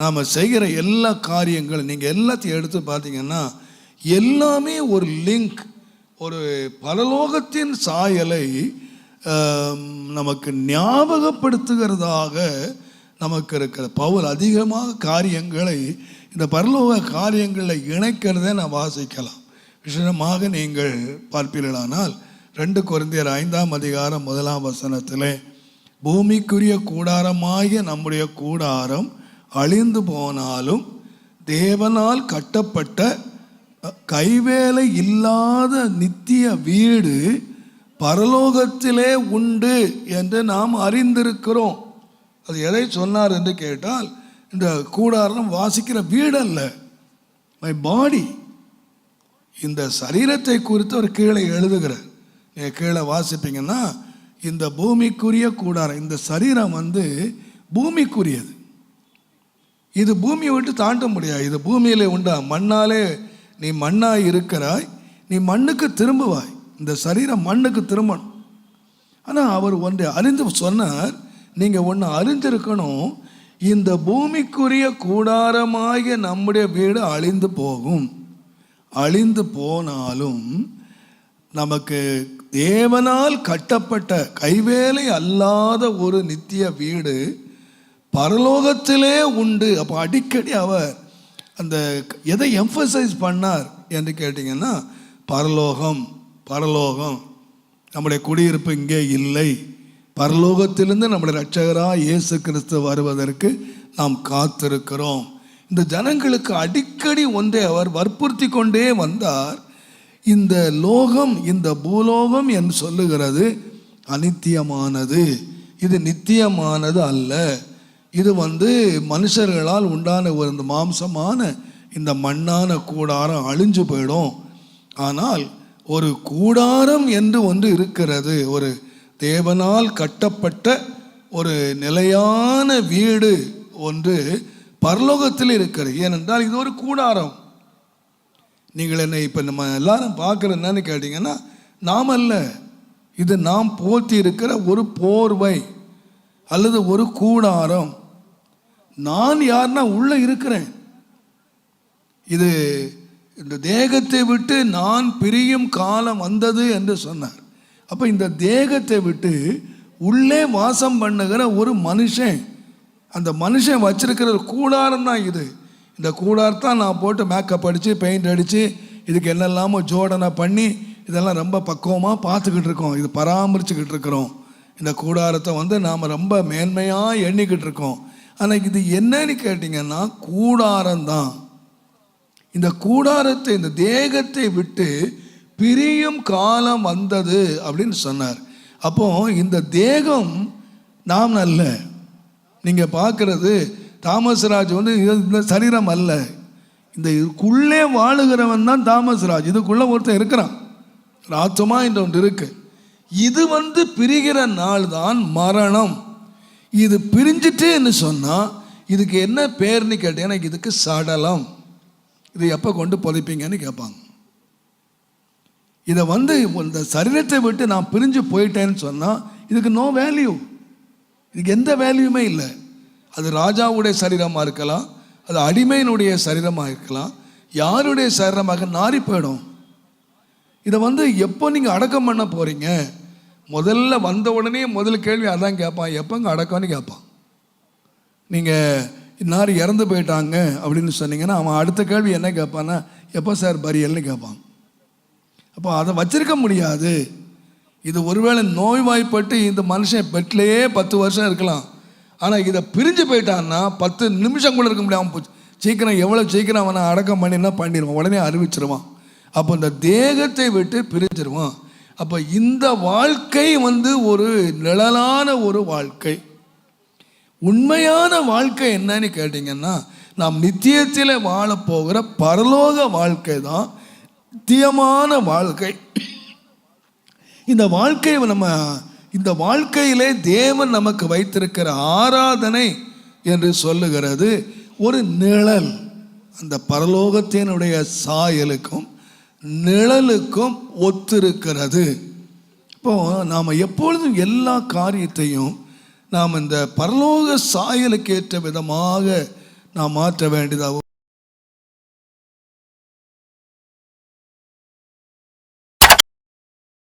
நாம் செய்கிற எல்லா காரியங்களும் நீங்கள் எல்லாத்தையும் எடுத்து பார்த்தீங்கன்னா எல்லாமே ஒரு லிங்க் ஒரு பரலோகத்தின் சாயலை நமக்கு ஞாபகப்படுத்துகிறதாக நமக்கு இருக்கிற பவுல் அதிகமாக காரியங்களை இந்த பரலோக காரியங்களில் இணைக்கிறதை நான் வாசிக்கலாம். விசேஷமாக நீங்கள் பார்ப்பீர்களானால் ரெண்டு குருந்தியர் ஐந்தாம் அதிகாரம் முதலாம் வசனத்தில் பூமிக்குரிய கூடாரமாகிய நம்முடைய கூடாரம் அழிந்து போனாலும் தேவனால் கட்டப்பட்ட கைவேலை இல்லாத நித்திய வீடு பரலோகத்திலே உண்டு என்று நாம் அறிந்திருக்கிறோம். அது எதை சொன்னார் என்று கேட்டால் இந்த கூடாரம் வாசிக்கிற வீடு அல்ல மை பாடி இந்த சரீரத்தை குறித்து ஒரு கீழே எழுதுகிறார். நீங்கள் கீழே வாசிப்பீங்கன்னா இந்த பூமிக்குரிய கூடாரம் இந்த சரீரம் வந்து பூமிக்குரியது. இது பூமியை விட்டு தாண்ட முடியாது. இது பூமியிலே உண்டா? மண்ணாலே நீ மண்ணாய் இருக்கிறாய். நீ மண்ணுக்கு திரும்புவாய். இந்த சரீரம் மண்ணுக்கு திரும்பணும். ஆனால் அவர் ஒன்றை அறிந்து சொன்னார். நீங்கள் ஒன்று அறிந்திருக்கணும். இந்த பூமிக்குரிய கூடாரமாகிய நம்முடைய வீடு அழிந்து போகும். அழிந்து போனாலும் நமக்கு தேவனால் கட்டப்பட்ட கைவேலை அல்லாத ஒரு நித்திய வீடு பரலோகத்திலே உண்டு. அப்போ அடிக்கடி அவர் அந்த எதை எம்ஃபசைஸ் பண்ணார் என்று கேட்டிங்கன்னா பரலோகம் பரலோகம் நம்முடைய குடியிருப்பு இங்கே இல்லை. பரலோகத்திலிருந்து நம்முடைய ரட்சகராக இயேசு கிறிஸ்து வருவதற்கு நாம் காத்திருக்கிறோம். இந்த ஜனங்களுக்கு அடிக்கடி ஒன்றை அவர் வற்புறுத்தி கொண்டே வந்தார். இந்த லோகம் இந்த பூலோகம் என்று சொல்லுகிறது அனித்தியமானது இது நித்தியமானது அல்ல. இது வந்து மனுஷர்களால் உண்டான ஒரு இந்த மாம்சமான இந்த மண்ணான கூடாரம் அழிஞ்சு போயிடும். ஆனால் ஒரு கூடாரம் என்று ஒன்று இருக்கிறது. ஒரு தேவனால் கட்டப்பட்ட ஒரு நிலையான வீடு ஒன்று பரலோகத்தில் இருக்கிறது. ஏனென்றால் இது ஒரு கூடாரம். நீங்கள் என்னை இப்போ நம்ம எல்லாரும் பார்க்குற என்னன்னு கேட்டிங்கன்னா நாம் அல்ல இது நாம் போர்த்தி இருக்கிற ஒரு போர்வை. அல்லது ஒரு கூடாரம். நான் யார்னா உள்ளே இருக்கிறேன். இது இந்த தேகத்தை விட்டு நான் பிரியும் காலம் வந்தது என்று சொன்னார். அப்போ இந்த தேகத்தை விட்டு உள்ளே வாசம் பண்ணுகிற ஒரு மனுஷன் அந்த மனுஷன் வச்சிருக்கிற ஒரு கூடாரம் தான் இது. இந்த கூடாரத்தான் நான் போட்டு மேக்கப் அடித்து பெயிண்ட் அடித்து இதுக்கு என்னெல்லாமோ ஜோடனை பண்ணி இதெல்லாம் ரொம்ப பக்குவமாக பார்த்துக்கிட்டு இருக்கோம். இது பராமரிச்சுக்கிட்டு இருக்கிறோம். இந்த கூடாரத்தை வந்து நாம் ரொம்ப மேன்மையாக எண்ணிக்கிட்டு இருக்கோம். ஆனால் இது என்னன்னு கேட்டிங்கன்னா கூடாரம் தான். இந்த கூடாரத்தை இந்த தேகத்தை விட்டு பிரியும் காலம் வந்தது அப்படின்னு சொன்னார். அப்போ இந்த தேகம் நாம் அல்ல. நீங்கள் பார்க்கறது தாமஸ்ராஜ் வந்து இந்த சரீரம் அல்ல. இந்த இதுக்குள்ளே வாழுகிறவன் தான் தாமஸ்ராஜ் இதுக்குள்ளே ஒருத்தன் இருக்கிறான். ராத்தமாக இந்த ஒன்று இருக்குது இது வந்து பிரிகிற நாள் தான் மரணம். இது பிரிஞ்சிட்டுன்னு சொன்னால் இதுக்கு என்ன பேர்னு கேட்டீங்கன்னா இதுக்கு சடலம். இது எப்போ கொண்டு புதைப்பீங்கன்னு கேட்பாங்க. இதை வந்து இந்த சரீரத்தை விட்டு நான் பிரிஞ்சு போயிட்டேன்னு சொன்னால் இதுக்கு நோ வேல்யூ இதுக்கு எந்த வேல்யூமே இல்லை. அது ராஜாவுடைய சரீரமாக இருக்கலாம் அது அடிமையினுடைய சரீரமாக இருக்கலாம் யாருடைய சரீரமாக நாறி போயிடும்? இதை வந்து எப்போ நீங்கள் அடக்கம் பண்ண போகிறீங்க முதல்ல வந்த உடனே முதல் கேள்வி அதான் கேட்பான் எப்போங்க அடக்கம்னு கேட்பான் நீங்கள் இன்னார் இறந்து போயிட்டாங்க அப்படின்னு சொன்னீங்கன்னா அவன் அடுத்த கேள்வி என்ன கேட்பான்னா எப்போ சார் பரியல்னு கேட்பான் அப்போ அதை வச்சிருக்க முடியாது. இது ஒருவேளை நோய்வாய்ப்பட்டு இந்த மனுஷன் பெட்லேயே பத்து வருஷம் இருக்கலாம். ஆனால் இதை பிரிஞ்சு போயிட்டான்னா பத்து நிமிஷம் கூட இருக்க முடியாமல் போச்சு. சீக்கிரம் எவ்வளோ சீக்கிரம் அவனை அடக்கம் பண்ணினா பண்ணிடுவான். உடனே அறிவிச்சிருவான். அப்போ இந்த தேகத்தை விட்டு பிரிஞ்சிருவோம். அப்போ இந்த வாழ்க்கை வந்து ஒரு நிழலான ஒரு வாழ்க்கை. உண்மையான வாழ்க்கை என்னன்னு கேட்டிங்கன்னா நாம் நித்தியத்தில் வாழப்போகிற பரலோக வாழ்க்கை தான் நித்தியமான வாழ்க்கை. இந்த வாழ்க்கை நம்ம இந்த வாழ்க்கையிலே தேவன் நமக்கு வைத்திருக்கிற ஆராதனை என்று சொல்லுகிறது ஒரு நிழல். அந்த பரலோகத்தினுடைய சாயலுக்கும் நிழலுக்கும் ஒத்திருக்கிறது. இப்போ நாம் எப்பொழுதும் எல்லா காரியத்தையும் நாம் இந்த பரலோக சாயலுக்கு ஏற்ற விதமாக நாம் மாற்ற வேண்டியதாக